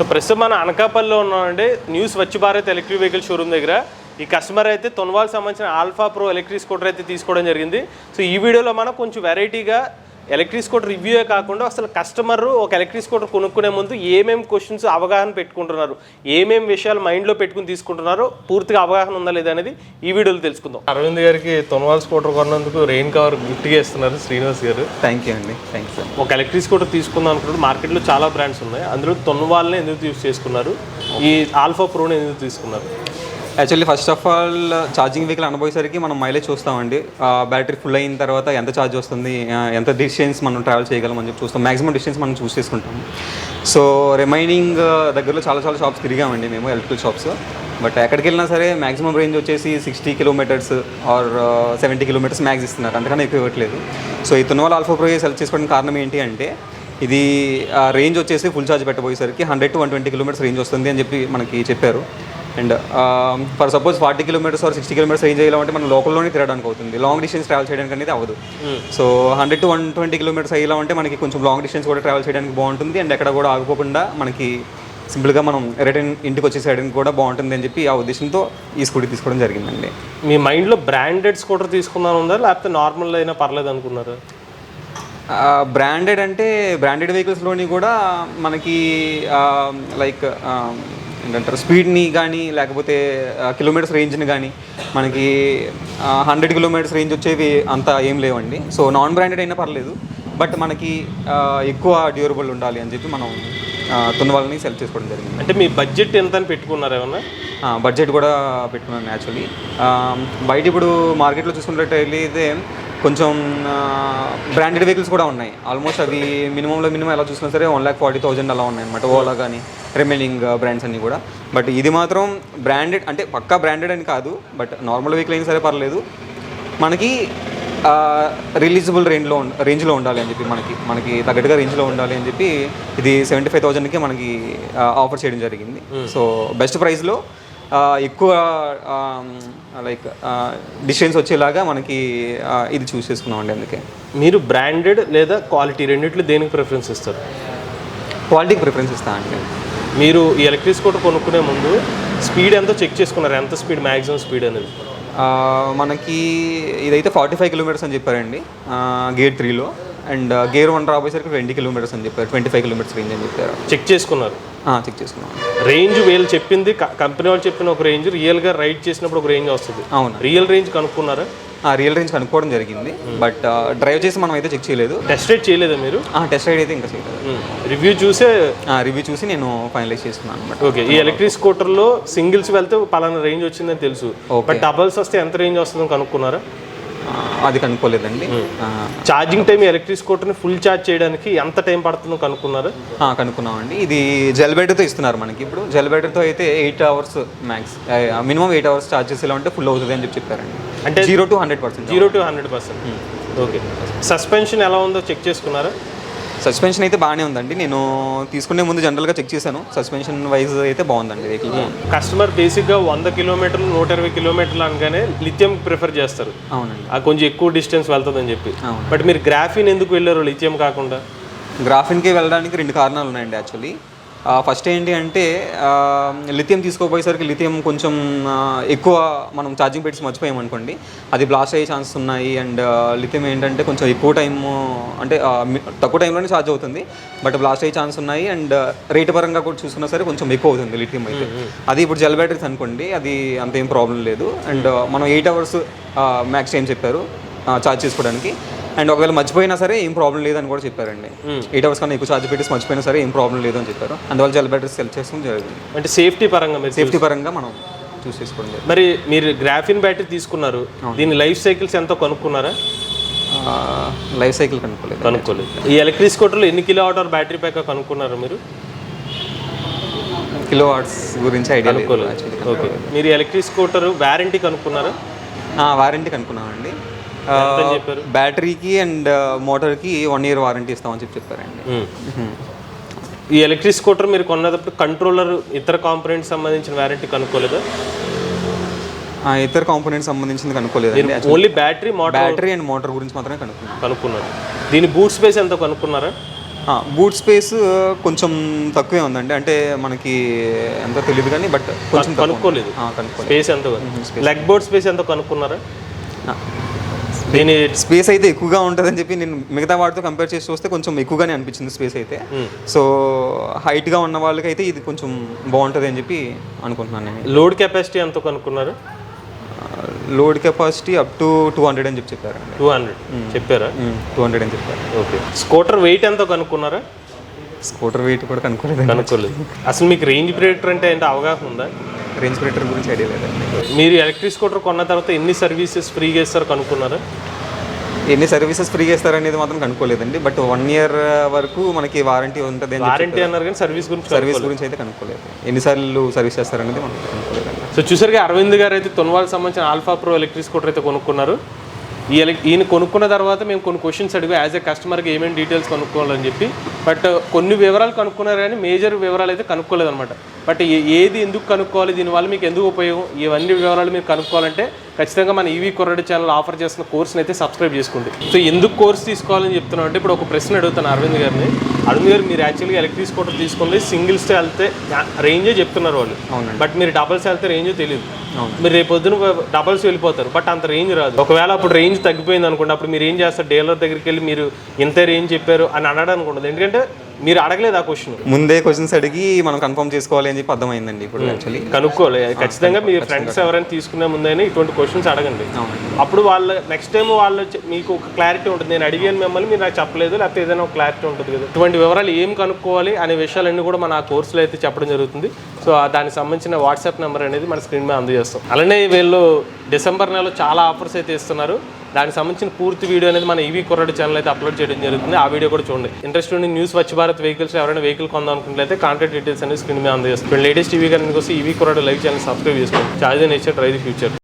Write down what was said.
So ప్రస్తుతం మన అనకాపల్లిలో ఉన్నామండి. న్యూస్ వచ్చి భారత్ ఎలక్ట్రిక్ వెహికల్ షోరూమ్ దగ్గర. ఈ కస్టమర్ అయితే తొన్వాల్ సంబంధించిన ఆల్ఫా ప్రో ఎలక్ట్రిక్ స్కూటర్ అయితే తీసుకోవడం జరిగింది. సో ఈ వీడియోలో మనం కొంచెం వెరైటీగా ఎలక్ట్రిక్ స్కూటర్ రివ్యూయే కాకుండా అసలు కస్టమర్ ఒక ఎలక్ట్రిక్ స్కూటర్ కొనుక్కునే ముందు ఏమేమి క్వశ్చన్స్ అవగాహన పెట్టుకుంటున్నారు? ఏమేమి విషయాలు మైండ్లో పెట్టుకుని తీసుకుంటున్నారో పూర్తిగా అవగాహన ఉందా లేదా అనేది ఈ వీడియోలో తెలుసుకుందాం. అరవింద్ గారికి తొన్వాల్ స్కూటర్ కొన్నందుకు రెయిన్ కవర్ గిఫ్ట్గా ఇస్తున్నారు శ్రీనివాస్ గారు. థ్యాంక్ యూ అండి. థ్యాంక్ యూ ఒక ఎలక్ట్రిక్ స్కూటర్ తీసుకుందాం అనుకుంటే మార్కెట్లో చాలా బ్రాండ్స్ ఉన్నాయి. అందులో తొన్వాల్ని ఎందుకు యూస్ చేసుకున్నారు? ఈ ఆల్ఫా ప్రోని ఎందుకు తీసుకున్నారు? Actually first of all charging vehicle అనబోయేసరికి మనం మైలేజ్ చూస్తామండి. బ్యాటరీ ఫుల్ అయిన తర్వాత ఎంత ఛార్జ్ వస్తుంది ఎంత డిస్టెన్స్ మనం ట్రావెల్ చేయగలం అని చెప్పి చూస్తాం. మాక్సిమం డిస్టెన్స్ మనం చూస్ చేసుకుంటాం. సో రిమైనింగ్ దగ్గరలో చాలా చాలా షాప్స్ తిరిగామండి మేము ఎలక్ట్రికల్ షాప్స్. బట్ ఎక్కడికి వెళ్ళినా సరే మాక్సిమం రేంజ్ వచ్చేసి sixty kilometres or seventy kilometres max ఇస్తున్నారు. అంతకన్నా ఎక్కువ ఇవ్వట్లేదు. సో ఈ తున్నవాళ్ళ ఆల్ఫా ప్రో సెలెక్ట్ చేసుకోవడానికి కారణం ఏంటి అంటే ఇది రేంజ్ వచ్చేసి full charge పెట్టబోయేసరికి hundred to one twenty kilometres range వస్తుంది అని చెప్పి మనకి చెప్పారు. And for suppose forty kilometres or sixty kilometres range అయ్యాలంటే మనం లోకల్లోనే తిరగడానికి అవుతుంది. లాంగ్ డిస్టెన్స్ ట్రావెల్ చేయడానికి అనేది అవ్వదు. So hundred to one twenty kilometres అయ్యేలా మనకి కొంచెం లాంగ్ డిస్టెన్స్ కూడా ట్రావెల్ చేయడానికి బాగుంటుంది. అండ్ ఎక్కడ కూడా ఆగిపోకుండా మనకి సింపుల్గా మనం రిటర్న్ ఇంటికి వచ్చేసేయడానికి కూడా బాగుంటుంది అని చెప్పి ఆ ఉద్దేశంతో ఈ స్కూటీ తీసుకోవడం జరిగిందండి. మీ మైండ్లో బ్రాండెడ్ స్కూటర్ తీసుకుందాం ఉందా? లేకపోతే నార్మల్ అయినా పర్లేదు అనుకున్నారు? బ్రాండెడ్ అంటే బ్రాండెడ్ వెహికల్స్లోని కూడా మనకి లైక్ ఏంటంటారు? స్పీడ్ని కానీ లేకపోతే కిలోమీటర్స్ రేంజ్ని కానీ మనకి హండ్రెడ్ కిలోమీటర్స్ రేంజ్ వచ్చేవి అంత ఏం లేవండి. సో నాన్ బ్రాండెడ్ అయినా పర్లేదు. బట్ మనకి ఎక్కువ డ్యూరబుల్ ఉండాలి అని చెప్పి మనం తున్న వాళ్ళని సెలెక్ట్ చేసుకోవడం జరిగింది. అంటే మీ బడ్జెట్ ఎంత అని పెట్టుకున్నారు ఏమన్నా? బడ్జెట్ కూడా పెట్టుకున్నాను యాక్చువల్లీ. బయట ఇప్పుడు మార్కెట్లో చూసుకున్నట్టయితే కొంచెం బ్రాండెడ్ వెహికల్స్ కూడా ఉన్నాయి. ఆల్మోస్ట్ అవి మినిమంలో మినిమం ఎలా చూసినా సరే వన్ ల్యాక్ ఫార్టీ థౌజండ్ అలా ఉన్నాయి అనమాట ఓలా కానీ రిమైనింగ్ బ్రాండ్స్ అన్నీ కూడా. బట్ ఇది మాత్రం బ్రాండెడ్ అంటే పక్కా బ్రాండెడ్ అని కాదు బట్ నార్మల్ వెహికల్ అయినా సరే పర్లేదు. మనకి రిలీజబుల్ రేంజ్లో రేంజ్లో ఉండాలి అని చెప్పి మనకి మనకి తగ్గట్టుగా రేంజ్లో ఉండాలి అని చెప్పి ఇది సెవెంటీ ఫైవ్ థౌజండ్కి మనకి ఆఫర్ చేయడం జరిగింది. సో బెస్ట్ ప్రైస్లో ఎక్కువ లైక్ డిస్టెన్స్ వచ్చేలాగా మనకి ఇది చూస్ చేసుకున్నామండి అందుకే. మీరు బ్రాండెడ్ లేదా క్వాలిటీ రెండిట్లో దేనికి ప్రిఫరెన్స్ ఇస్తారు? క్వాలిటీకి ప్రిఫరెన్స్ ఇస్తా అండి. మీరు ఈ ఎలక్ట్రిక్ స్కూటర్ కొనుక్కునే ముందు స్పీడ్ ఎంతో చెక్ చేసుకున్నారు? ఎంత స్పీడ్ మ్యాక్సిమం స్పీడ్ అనేది? మనకి ఇదైతే ఫార్టీ ఫైవ్ కిలోమీటర్స్ అని చెప్పారండి. గేర్ త్రీలో అండ్ గేర్ వన్ రాబోయేసరికి ట్వంటీ కిలోమీటర్స్ అని చెప్పారు ట్వంటీ ఫైవ్ కిలోమీటర్స్ రేంజ్ అని చెప్పారు. చెక్ చేసుకున్నారు? చెక్ చేసుకున్నాం. రేంజ్ వీళ్ళు చెప్పింది కంపెనీ వాళ్ళు చెప్పిన ఒక రేంజ్ రియల్గా రైడ్ చేసినప్పుడు ఒక రేంజ్ వస్తుంది. అవును. రియల్ రేంజ్ కనుక్కున్నారా? రియల్ రేంజ్ కనుక్కోవడం జరిగింది బట్ డ్రైవ్ చేసి మనం అయితే చెక్ చేయలేదు. టెస్ట్ రైడ్ చేయలేదా మీరు? టెస్ట్ రైడ్ అయితే ఇంకా చేయలేదు. రివ్యూ చూసే రివ్యూ చూసి నేను ఫైనలైజ్ చేసుకున్నాను అనమాట ఓకే ఈ ఎలక్ట్రిక్ స్కూటర్లో సింగిల్స్ వెళ్తే పలానా రేంజ్ వచ్చిందని తెలుసు బట్ డబల్స్ వస్తే ఎంత రేంజ్ వస్తుందని కనుక్కున్నారా? అది కనుక్కోలేదండి. ఛార్జింగ్ టైం ఎలక్ట్రిక్ స్కూటర్ని ఫుల్ ఛార్జ్ చేయడానికి ఎంత టైం పడుతుందో కనుక్కున్నారా? కనుక్కున్నామండి. ఇది జెల్ బ్యాటరీతో ఇస్తున్నారు మనకి ఇప్పుడు. జెల్ బ్యాటరీతో అయితే eight hours max minimum eight hours charge చేసేలా ఉంటే ఫుల్ అవుతుంది అని చెప్పి చెప్పారండి. అంటే zero to hundred percent zero to hundred percent okay suspension ఎలా ఉందో చెక్ చేసుకున్నారా? సస్పెన్షన్ అయితే బాగానే ఉందండి. నేను తీసుకునే ముందు జనరల్గా చెక్ చేశాను. సస్పెన్షన్ వైజ్ అయితే బాగుందండి వెహికల్ కస్టమర్ బేసిక్గా వంద కిలోమీటర్లు నూట ఇరవై కిలోమీటర్లు అనగానే లిథియం ప్రిఫర్ చేస్తారు. అవునండి. ఆ కొంచెం ఎక్కువ డిస్టెన్స్ వెళ్తుందని చెప్పి. బట్ మీరు గ్రాఫిన్ ఎందుకు వెళ్ళారు? లిథియం కాకుండా? గ్రాఫిన్కి వెళ్ళడానికి రెండు కారణాలు ఉన్నాయండి యాక్చువల్లీ ఫస్ట్ ఏంటి అంటే లిథియం తీసుకోపోయేసరికి లిథియం కొంచెం ఎక్కువ మనం ఛార్జింగ్ పెట్టి మర్చిపోయాం అనుకోండి. అది బ్లాస్ట్ అయ్యే ఛాన్సెస్ ఉన్నాయి అండ్ లిథియం ఏంటంటే కొంచెం ఎక్కువ టైం అంటే తక్కువ టైంలోనే ఛార్జ్ అవుతుంది. బట్ బ్లాస్ట్ అయ్యే ఛాన్స్ ఉన్నాయి అండ్ రేట్ పరంగా కూడా చూసుకున్నా సరే కొంచెం ఎక్కువ అవుతుంది లిథియం అయితే. అది ఇప్పుడు జెల్ బ్యాటరీస్ అనుకోండి అది అంత ఏం ప్రాబ్లం లేదు అండ్ మనం ఎయిట్ అవర్స్ మ్యాక్స్ టైం చెప్పారు ఛార్జ్ చేసుకోవడానికి. అండ్ ఒకవేళ మర్చిపోయినా సరే ఏం ప్రాబ్లం లేదని కూడా చెప్పారండి. ఎయిట్ అవర్స్ కన్నా ఎక్కువ ఛార్జ్ పెట్టేసి మర్చిపోయినా సరే ఏం ప్రాబ్లం లేదు అని చెప్పారు. అందువల్ల జెల్ బ్యాటరీస్ సెల్ చేసుకోవడం జరిగింది. అంటే సేఫ్టీ పరంగా మీరు సేఫ్టీ పరంగా మనం చూస్ జరిగింది. మరి మీరు గ్రాఫిన్ బ్యాటరీ తీసుకున్నారు. దీని లైఫ్ సైకిల్స్ ఎంతో కనుక్కున్నారా? Life cycle కనుక్కోలేదు. కనుక్కోలేదు. ఈ ఎలక్ట్రిక్ స్కూటర్లో ఎన్ని కిలో అవర్ బ్యాటరీ ప్యాక్ కనుక్కున్నారు మీరు? కిలో వాట్స్ గురించి ఐడియా లేదు ఓకే మీరు ఎలక్ట్రిక్ స్కూటర్ వారంటీ కనుక్కున్నారా? వారంటీ కనుక్కున్నామండి. బ్యాటరీకి అండ్ మోటార్కి వన్ ఇయర్ వారంటీ ఇస్తామని చెప్పి చెప్పారండి. ఈ ఎలక్ట్రిక్ స్కూటర్ మీరు కొన్నప్పుడు కంట్రోలర్ ఇతర కాంపోనెంట్స్ సంబంధించిన వారంటీ కనుక్కోలేదా? ఇతర కాంపోనెంట్స్ సంబంధించింది కనుక్కోలేదండి. Only battery motor battery and motor గురించి మాత్రమే కనుక్కున్నాం. కనుక్కున్నారు. దీని బూట్ స్పేస్ ఎంతో కనుక్కున్నారా? బూట్ స్పేస్ కొంచెం తక్కువే ఉందండి. అంటే మనకి ఎంతో తెలియదు కానీ బట్ కొంచెం. కనుక్కోలేదు. కనుక్కోలేదు. స్పేస్ ఎంత లెగ్ బోర్డ్ స్పేస్ ఎంత కనుక్కున్నారా? దీని స్పేస్ అయితే ఎక్కువగా ఉంటుందని చెప్పి నేను మిగతా వాటితో కంపేర్ చేసి చూస్తే కొంచెం ఎక్కువగానే అనిపించింది స్పేస్ అయితే. సో హైట్గా ఉన్న వాళ్ళకైతే ఇది కొంచెం బాగుంటుంది అని చెప్పి అనుకుంటున్నాను నేను. లోడ్ కెపాసిటీ ఎంత కనుక్కున్నారు? Load capacity up to two hundred అని చెప్పి చెప్పారండి. టూ హండ్రెడ్ చెప్పారా? టూ హండ్రెడ్ అని చెప్పారు. ఓకే స్కూటర్ వెయిట్ ఎంత కనుక్కున్నారా? స్కూటర్ వెయిట్ కూడా కనుక్కోలేదండి. కనుక్కోలేదు. అసలు మీకు రేంజ్ ప్రిడిక్టర్ అంటే ఏంటో అవగాహన ఉందా? ప్రిడక్టర్ గురించి ఐడియా లేదండి మీరు ఎలక్ట్రిక్ స్కూటర్ కొన్న తర్వాత ఎన్ని సర్వీసెస్ ఫ్రీగా ఇస్తారు కనుక్కున్నారా? ఎన్ని సర్వీసెస్ ఫ్రీగా ఇస్తారనేది మాత్రం కనుక్కోలేదండి. బట్ వన్ ఇయర్ వరకు మనకి వారంటీ ఉంటుంది వారంటీ అన్నారు కానీ సర్వీస్ గురించి సర్వీస్ గురించి అయితే కనుక్కోలేదు. ఎన్నిసార్లు సర్వీస్ చేస్తారనేది మనం కనుక్కోలేదండి సో చూసారుగా అరవింద్ గారు అయితే తొన్వాల్ సంబంధించిన ఆల్ఫా ప్రో ఎలక్ట్రిక్ స్కూటర్ అయితే కొనుక్కున్నారు. ఈయన కొనుక్కున్న తర్వాత మేము కొన్ని క్వశ్చన్స్ అడిగి. యాజ్ ఎ కస్టమర్కి ఏమేమి డీటెయిల్స్ కనుక్కోవాలని చెప్పి. బట్ uh, కొన్ని వివరాలు కనుక్కున్నారు కానీ మేజర్ వివరాలు అయితే కనుక్కోలేదు అనమాట బట్ ఏది ఎందుకు కనుక్కోవాలి? దీనివల్ల మీకు ఎందుకు ఉపయోగం? ఇవన్నీ వివరాలు మీరు కనుక్కోవాలంటే ఖచ్చితంగా మన ఈవీ కొరడు ఛానల్ ఆఫర్ చేస్తున్న కోర్స్ని అయితే సబ్స్క్రైబ్ చేసుకోండి. సో ఎందుకు కోర్స్ తీసుకోవాలని చెప్తున్నాం అంటే ఇప్పుడు ఒక ప్రశ్న అడుగుతాను అరవింద్ గారిని. అరవింద్ గారు మీరు యాక్చువల్గా ఎలక్ట్రిక్ స్కూటర్ తీసుకుంటే సింగిల్స్ వెళ్తే రేంజే చెప్తున్నారు వాళ్ళు. అవునండి. బట్ మీరు డబల్స్ వెళ్తే రేంజ్ తెలియదు మీరు రేపు పొద్దున డబల్స్ వెళ్ళిపోతారు బట్ అంత రేంజ్ రాదు. ఒకవేళ అప్పుడు రేంజ్ తగ్గిపోయింది అనుకోండి అప్పుడు మీరు ఏం చేస్తారు? డీలర్ దగ్గరికి వెళ్ళి మీరు ఇంత రేంజ్ చెప్పారు అని అనడానికి ఉండదు. ఎందుకంటే మీరు అడగలేదు ఆ క్వశ్చన్ ముందే క్వశ్చన్స్ అడిగి మనం కన్ఫర్మ్ చేసుకోవాలి అని చెప్పి అర్థమైందండి ఇప్పుడు యాక్చువల్లీ కనుక్కోవాలి. ఖచ్చితంగా మీ ఫ్రెండ్స్ ఎవరైనా తీసుకునే ముందైనా ఇటువంటి క్వశ్చన్స్ అడగండి. అప్పుడు వాళ్ళ నెక్స్ట్ టైం వాళ్ళు మీకు ఒక క్లారిటీ ఉంటుంది. నేను అడిగాను మిమ్మల్ని మీరు నాకు చెప్పలేదు లేకపోతే ఏదైనా ఒక క్లారిటీ ఉంటుంది కదా. ఇటువంటి వివరాలు ఏం కనుక్కోవాలి అనే విషయాలన్నీ కూడా మన ఆ కోర్సులో అయితే చెప్పడం జరుగుతుంది. సో దానికి సంబంధించిన వాట్సాప్ నెంబర్ అనేది మన స్క్రీన్ మీద అందజేస్తాం. అలానే వీళ్ళు డిసెంబర్ నెలలో చాలా ఆఫర్స్ అయితే ఇస్తున్నారు. దానికి సంబంధించిన పూర్తి వీడియో అనేది మన ఈవీ కొరడు ఛానల్ అయితే అప్లోడ్ చేయడం జరుగుతుంది. ఆ వీడియో కూడా చూడండి. ఇంట్రెస్ట్ ఉండి న్యూస్ స్వచ్ఛ భారత్ వెహికల్స్ ఎవరైనా వెహికల్ కొందాం అనుకుంటే కాంటాక్ట్ డీటెయిల్స్ అనేది స్క్రీన్ మీద అందజేస్తుంది లేటెస్ట్ ఈవీ కరెంట్ కోసం ఈవీ కొరడు లైవ్ ఛానల్ సబ్స్క్రైబ్ చేసుకోండి. Charge nature drive future